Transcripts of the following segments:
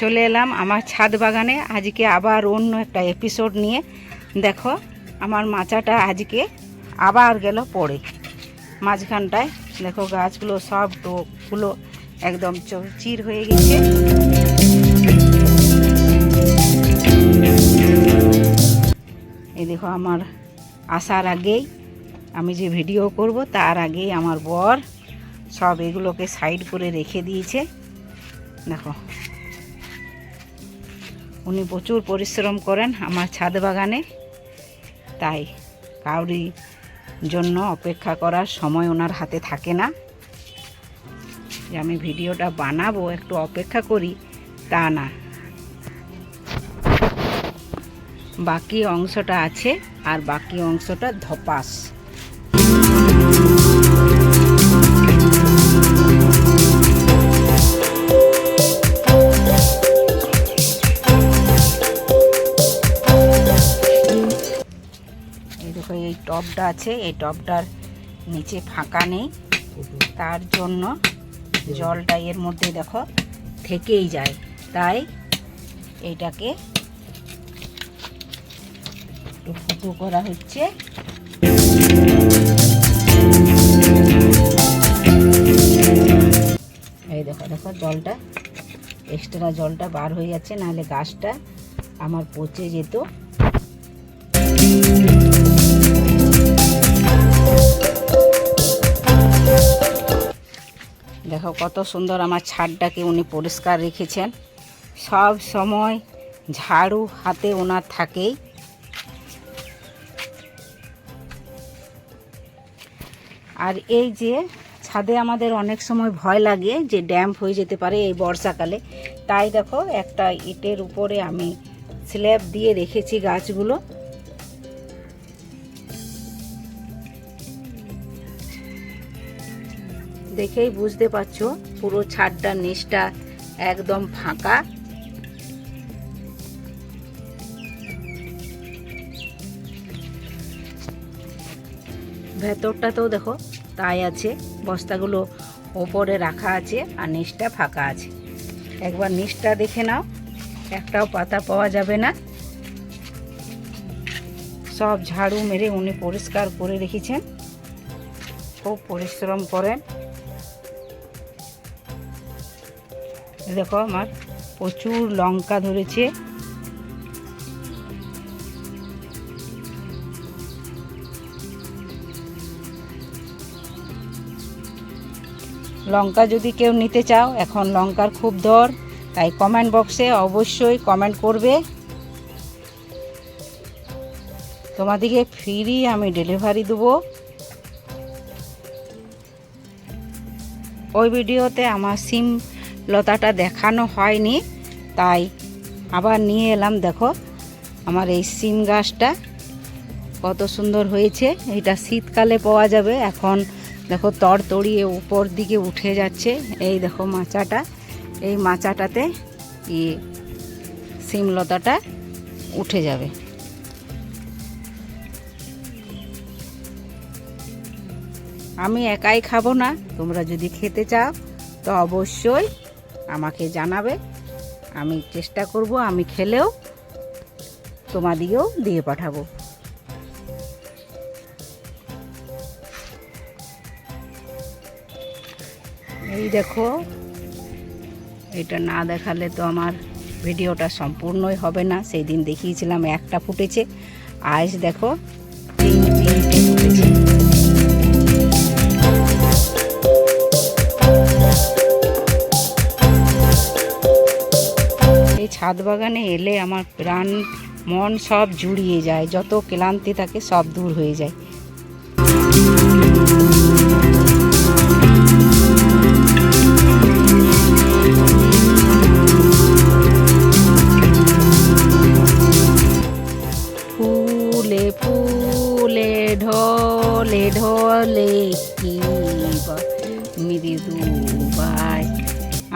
চলে এলাম আমার ছাদ বাগানে। আজকে আবার অন্য একটা এপিসোড নিয়ে। দেখো, আমার মাচাটা আজকে আবার গেল পড়ে। মাঝখানটায় দেখো, গাছগুলো সব ডোগুলো একদম চির হয়ে গেছে। এই দেখো, আমার আসার আগেই আমি যে ভিডিও করব, তার আগেই আমার বর সব এগুলোকে সাইড করে রেখে দিয়েছে। দেখো উনি প্রচুর পরিশ্রম করেন আমার ছাদ বাগানে। তাই কাউরি জন্য অপেক্ষা করার সময় ওনার হাতে থাকে না। যে আমি ভিডিওটা বানাবো, একটু অপেক্ষা করি, তা না। বাকি অংশটা আছে আর বাকি অংশটা ধপাস। টবটা আছে, এই টবটার নিচে ফাঁকা নেই। তার জন্য জলটা এর মধ্যে দেখো থেকেই যায়। তাই এইটাকে একটু ফুটো করা হচ্ছে। এই দেখো দেখো জলটা, এক্সট্রা জলটা বার হয়ে যাচ্ছে, নাহলে গাছটা আমার পচে যেত। দেখো কত সুন্দর আমার ছাদটাকে উনি পরিষ্কার রেখেছেন। সব সময় ঝাড়ু হাতে ওনার থাকেই। আর এই যে ছাদে আমাদের অনেক সময় ভয় লাগে যে ড্যাম্প হয়ে যেতে পারে এই বর্ষাকালে। তাই দেখো একটা ইটের উপরে আমি স্ল্যাব দিয়ে রেখেছি গাছগুলো। দেখেই বুঝতে পারছ, পুরো ছাদটা নিচটা একদম ফাঁকা। ভেতরটাতেও দেখো, তাই আছে, বস্তাগুলো ওপরে রাখা আছে আর নিচটা ফাঁকা আছে। একবার নিচটা দেখে নাও, একটাও পাতা পাওয়া যাবে না। সব ঝাড়ু মেরে উনি পরিষ্কার করে রেখেছেন। খুব পরিশ্রম করেন। দেখো আমার প্রচুর লঙ্কা ধরেছে। লঙ্কা যদি কেউ নিতে চাও, এখন লঙ্কার খুব দর, তাই কমেন্ট বক্সে অবশ্যই কমেন্ট করবে। তোমাদিকে ফ্রি আমি ডেলিভারি দেবো। ওই ভিডিওতে আমার সিম লতাটা দেখানো হয়নি, তাই আবার নিয়ে এলাম। দেখো, আমার এই সিম গাছটা কত সুন্দর হয়েছে। এটা শীতকালে পাওয়া যাবে। এখন দেখো তড়তড়িয়ে উপর দিকে উঠে যাচ্ছে। এই দেখো মাচাটা। এই মাচাটাতে ই সিম লতাটা উঠে যাবে। আমি একাই খাব না। তোমরা যদি খেতে চাও, তো অবশ্যই আমাকে জানাবে। আমি চেষ্টা করব, আমি খেলেও তোমাদিকেও দিয়ে পাঠাবো। এই দেখো, এটা না দেখালে তো আমার ভিডিওটা সম্পূর্ণই হবে না। সেই দিন দেখিয়েছিলাম একটা ফুটেছে। আজ দেখো ছাদ বাগানে এলে আমার প্রাণ, মন সব জুড়িয়ে যায়। যত ক্লান্তি থাকে সব দূর হয়ে যায়। ফুলে ফুলে ঢলে ঢলে কি মৃদু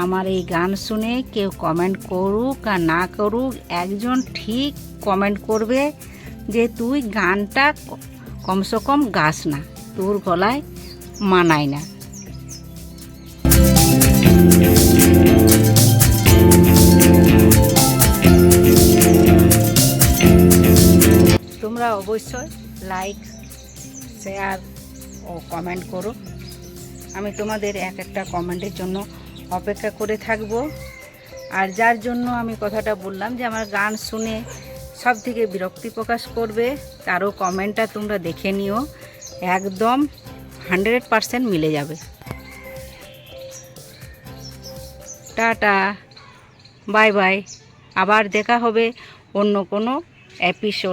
আমার এই গান শুনে কেউ কমেন্ট করুক আর না করুক, একজন ঠিক কমেন্ট করবে যে তুই গানটা কমসে কম গাস না, তোর গলায় মানায় না। তোমরা অবশ্যই লাইক শেয়ার ও কমেন্ট করো। আমি তোমাদের এক একটা কমেন্টের জন্য অপেক্ষা করে থাকব। আর যার জন্য আমি কথাটা বললাম যে আমার গান শুনে সব থেকে বিরক্তি প্রকাশ করবে, তারও কমেন্টটা তোমরা দেখে নিও। একদম হান্ড্রেড পারসেন্ট মিলে যাবে। Tata, bye bye. আবার দেখা হবে অন্য কোনো এপিসোড